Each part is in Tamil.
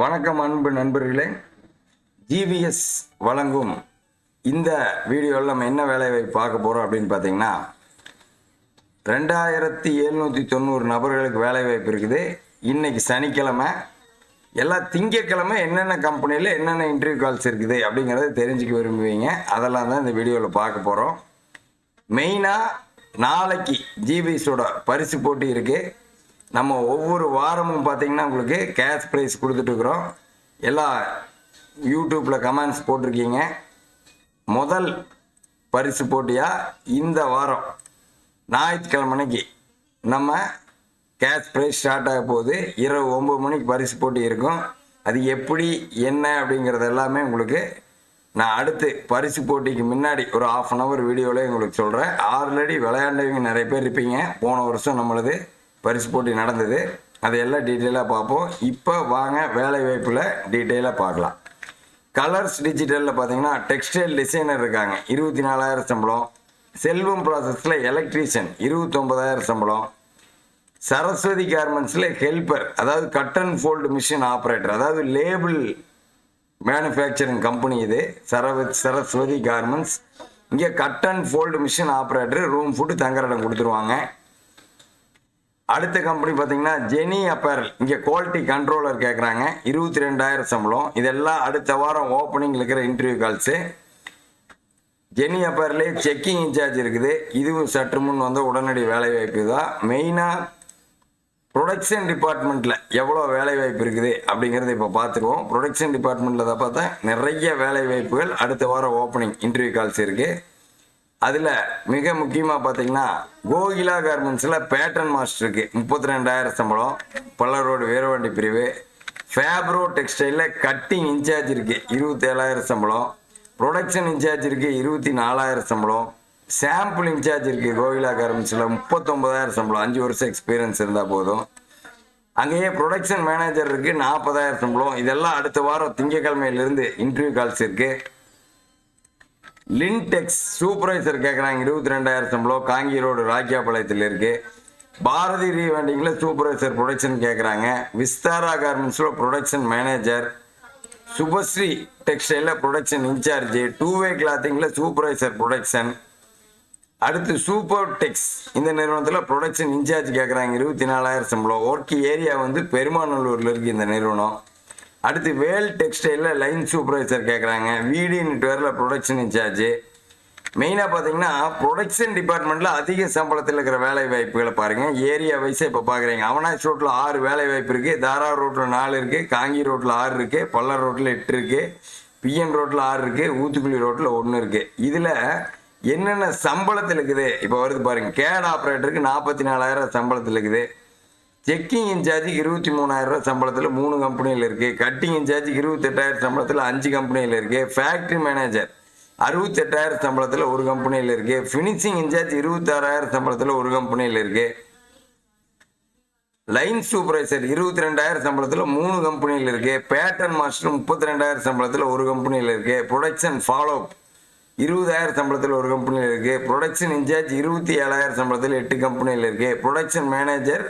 வணக்கம் அன்பு நண்பர்களே. ஜிவிஎஸ் வழங்கும் இந்த வீடியோவில் நம்ம என்ன வேலையை பார்க்க போகிறோம் அப்படின்னு பார்த்தீங்கன்னா ரெண்டாயிரத்தி எழுநூற்றி தொண்ணூறு நபர்களுக்கு வேலை வாய்ப்பு இருக்குது. இன்னைக்கு சனிக்கிழமை. எல்லா திங்கக்கிழமை என்னென்ன கம்பெனியில் என்னென்ன இன்டர்வியூ கால்ஸ் இருக்குது அப்படிங்கிறத தெரிஞ்சுக்க விரும்புவீங்க. அதெல்லாம் தான் இந்த வீடியோவில் பார்க்க போகிறோம் மெயினாக நாளைக்கு ஜிபிஎஸோட பரிசு போட்டி இருக்குது நம்ம ஒவ்வொரு வாரமும் பார்த்தீங்கன்னா உங்களுக்கு கேஷ் ப்ரைஸ் கொடுத்துட்ருக்குறோம் எல்லா யூடியூப்பில் கமெண்ட்ஸ் போட்டிருக்கீங்க. முதல் பரிசு போட்டியாக இந்த வாரம். ஞாயிற்றுக்கிழமைக்கு நம்ம கேஷ் ப்ரைஸ் ஸ்டார்ட் ஆக போகுது. இரவு ஒம்பது மணிக்கு பரிசு போட்டி இருக்கும். அது எப்படி என்ன அப்படிங்கிறது எல்லாமே உங்களுக்கு நான் அடுத்து பரிசு போட்டிக்கு முன்னாடி ஒரு ஆஃப் அன் ஹவர் வீடியோவில் உங்களுக்கு சொல்கிறேன் ஆல்ரெடி விளையாண்டவங்க நிறைய பேர் இருப்பீங்க. போன வருஷம் நம்மளது பரிசு போட்டி நடந்தது. அதையெல்லாம் டீட்டெயிலாக பார்ப்போம். இப்போ வாங்க வேலை வாய்ப்பில் டீட்டெயிலாக பார்க்கலாம். கலர்ஸ் டிஜிட்டலில் பார்த்தீங்கன்னா டெக்ஸ்டைல் டிசைனர் இருக்காங்க. இருபத்தி நாலாயிரம் சம்பளம் செல்வம் ப்ராசஸில் எலக்ட்ரீஷியன் இருபத்தொம்பதாயிரம் சம்பளம். சரஸ்வதி கார்மெண்ட்ஸில் ஹெல்ப்பர் அதாவது cut and fold machine operator அதாவது லேபிள் மேனுஃபேக்சரிங் கம்பெனி இது. சரவ சரஸ்வதி கார்மெண்ட்ஸ் இங்கே cut and fold machine operator room food தங்குற இடம் கொடுத்துருவாங்க. அடுத்த கம்பெனி பார்த்தீங்கன்னா ஜெனி அப்பேரல் இங்கே குவாலிட்டி கண்ட்ரோலர் கேட்குறாங்க இருபத்தி ரெண்டாயிரம் சம்பளம். இதெல்லாம் அடுத்த வாரம் ஓப்பனிங் இருக்கிற இன்டர்வியூ கால்ஸு ஜெனி அப்பேரலே செக்கிங் இன்சார்ஜ் இருக்குது. இதுவும் சற்று முன் வந்த உடனடி வேலைவாய்ப்பு தான். மெயினாக ப்ரொடக்ஷன் டிபார்ட்மெண்ட்டில் எவ்வளோ வேலைவாய்ப்பு இருக்குது அப்படிங்கிறத இப்போ பார்த்துருவோம். ப்ரொடக்ஷன் டிபார்ட்மெண்ட்டில் தான் பார்த்தா நிறைய வேலைவாய்ப்புகள் அடுத்த வாரம் ஓப்பனிங் இன்டர்வியூ கால்ஸ் இருக்குது அதில் மிக முக்கியமாக பார்த்தீங்கன்னா கோகிலா கார்மெண்ட்ஸில் பேட்டர்ன் மாஸ்டருக்கு முப்பத்தி ரெண்டாயிரம் சம்பளம் பல்லரோடு வீரவண்டி பிரிவு ஃபேப்ரோ டெக்ஸ்டைலில் கட்டிங் இன்சார்ஜ் இருக்குது இருபத்தேழாயிரம் சம்பளம் ப்ரொடக்ஷன் இன்சார்ஜ் இருக்குது இருபத்தி நாலாயிரம் சம்பளம் சாம்பிள் இன்சார்ஜ் இருக்குது கோகிலா கார்மெண்ட்ஸில் முப்பத்தொம்பதாயிரம் சம்பளம் அஞ்சு வருஷம் எக்ஸ்பீரியன்ஸ் இருந்தால் போதும். அங்கேயே ப்ரொடக்ஷன் மேனேஜர் இருக்குது நாற்பதாயிரம் சம்பளம் இதெல்லாம் அடுத்த வாரம் திங்கக்கிழமையிலேருந்து இன்டர்வியூ கால்ஸ் இருக்குது லின்டெக்ஸ் சூப்பர்வைசர் கேட்குறாங்க இருபத்தி ரெண்டாயிரம் சம்பளம். காங்கி ரோடு ராக்கியாபாளையத்தில் இருக்கு. பாரதி ரீவெண்டிங்கில் சூப்பர்வைசர் ப்ரொடக்ஷன் கேட்குறாங்க விஸ்தாரா கார்மெண்ட்ஸில் ப்ரொடக்ஷன் மேனேஜர் சுபஸ்ரீ டெக்ஸ்டைலில் ப்ரொடக்ஷன் இன்சார்ஜ். டூ வே கிளாத்திங்கில் சூப்பர்வைசர் ப்ரொடக்ஷன் அடுத்து சூப்பர் டெக்ஸ் இந்த நிறுவனத்தில் ப்ரொடக்ஷன் இன்சார்ஜ் கேட்குறாங்க இருபத்தி நாலாயிரம் சம்பளம். ஒர்க் ஏரியா வந்து பெருமாநல்லூரில் இருக்குது இந்த நிறுவனம். அடுத்து வேல் டெக்ஸ்டைலில் லைன் சூப்பர்வைசர் கேட்குறாங்க வீடு நெட்வேரில் ப்ரொடக்ஷன் இன்சார்ஜ். மெயினாக பார்த்தீங்கன்னா ப்ரொடக்ஷன் டிபார்ட்மெண்ட்டில் அதிக சம்பளத்தில் இருக்கிற வேலை வாய்ப்புகளை பாருங்கள் ஏரியா வைஸாக இப்போ பார்க்குறீங்க அவனாஸ் ரோட்டில் ஆறு வேலை வாய்ப்பு இருக்குது தாரா ரோட்டில் நாலு இருக்குது காங்கி ரோட்டில் ஆறு இருக்குது பல்லர் ரோட்டில் எட்டு இருக்குது பிஎன் ரோட்டில் ஆறு இருக்குது ஊத்துக்குழி ரோட்டில் ஒன்று இருக்குது இதில் என்னென்ன சம்பளத்தில் இருக்குது? இப்போ வருது பாருங்கள் கேட் ஆப்ரேட்டருக்கு நாற்பத்தி நாலாயிரம் சம்பளத்தில் இருக்குது. செக்கிங் இன்சார்ஜ் இருபத்தி மூணாயிரம் சம்பளத்தில் மூணு கம்பெனியில் இருக்குது கட்டிங் இன்சார்ஜ் இருபத்தெட்டாயிரம் சம்பளத்தில் அஞ்சு கம்பெனியில் இருக்குது ஃபேக்ட்ரி மேனேஜர் அறுபத்தெட்டாயிரம் சம்பளத்தில் ஒரு கம்பெனியில் இருக்குது ஃபினிஷிங் இன்சார்ஜ் இருபத்தாறாயிரம் சம்பளத்தில் ஒரு கம்பெனியில் இருக்குது லைன் சூப்பர்வைசர் இருபத்தி ரெண்டாயிரம் சம்பளத்தில் மூணு கம்பெனியில் இருக்குது பேட்டர்ன் மாஸ்டர் முப்பத்தி ரெண்டாயிரம் சம்பளத்தில் ஒரு கம்பெனியில் இருக்குது ப்ரொடக்ஷன் ஃபாலோ இருபதாயிரம் சம்பளத்தில் ஒரு கம்பெனியில் இருக்குது ப்ரொடக்ஷன் இன்சார்ஜ் இருபத்தி ஏழாயிரம் சம்பளத்தில் எட்டு கம்பெனியில் இருக்குது ப்ரொடக்ஷன் மேனேஜர்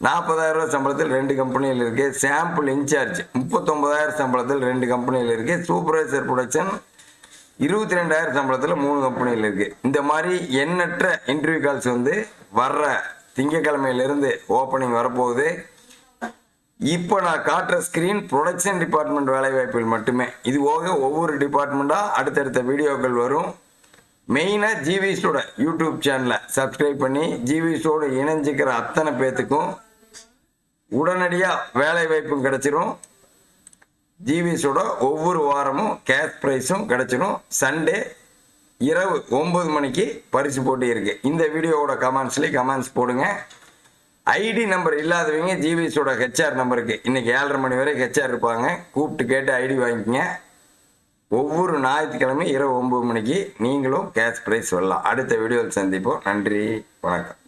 நாற்பதாயிரம் ரூபா சம்பளத்தில் ரெண்டு கம்பெனியில் இருக்குது சாம்பிள் இன்சார்ஜ் முப்பத்தொம்பதாயிரம் சம்பளத்தில் ரெண்டு கம்பெனியில் இருக்குது சூப்பர்வைசர் ப்ரொடக்ஷன் இருபத்தி ரெண்டாயிரம் சம்பளத்தில் மூணு கம்பெனியில் இருக்குது இந்த மாதிரி எண்ணற்ற இன்டர்வியூ கால்ஸ் வந்து வர்ற திங்கக்கிழமையிலிருந்து ஓப்பனிங் வரப்போகுது. இப்போ நான் காட்டுற ஸ்க்ரீன் ப்ரொடக்ஷன் டிபார்ட்மெண்ட் வேலைவாய்ப்புகள் மட்டுமே. இது போக ஒவ்வொரு டிபார்ட்மெண்ட்டாக அடுத்தடுத்த வீடியோக்கள் வரும். மெயினாக ஜிவிஸோட யூடியூப் சேனலை சப்ஸ்கிரைப் பண்ணி ஜிவிஸோடு இணைஞ்சிக்கிற அத்தனை பேத்துக்கும் உடனடியாக வேலை வாய்ப்பும் கிடைச்சிரும். ஜிவிஸோட ஒவ்வொரு வாரமும் கேஷ் ப்ரைஸும் கிடச்சிரும். சண்டே இரவு ஒம்பது மணிக்கு பரிசு போட்டி இருக்குது இந்த வீடியோவோட கமெண்ட்ஸ்லேயும் கமெண்ட்ஸ் போடுங்க. ஐடி நம்பர் இல்லாதவங்க ஜிவிஸோட ஹெச்ஆர் நம்பருக்கு இன்றைக்கி ஏழரை மணி வரை ஹெச்ஆர் இருப்பாங்க. கூப்பிட்டு கேட்டு ஐடி வாங்கிக்கங்க. ஒவ்வொரு ஞாயிற்றுக்கிழமை இரவு ஒம்பது மணிக்கு நீங்களும் கேஷ் ப்ரைஸ் வரலாம். அடுத்த வீடியோவில் சந்திப்போம். நன்றி. வணக்கம்.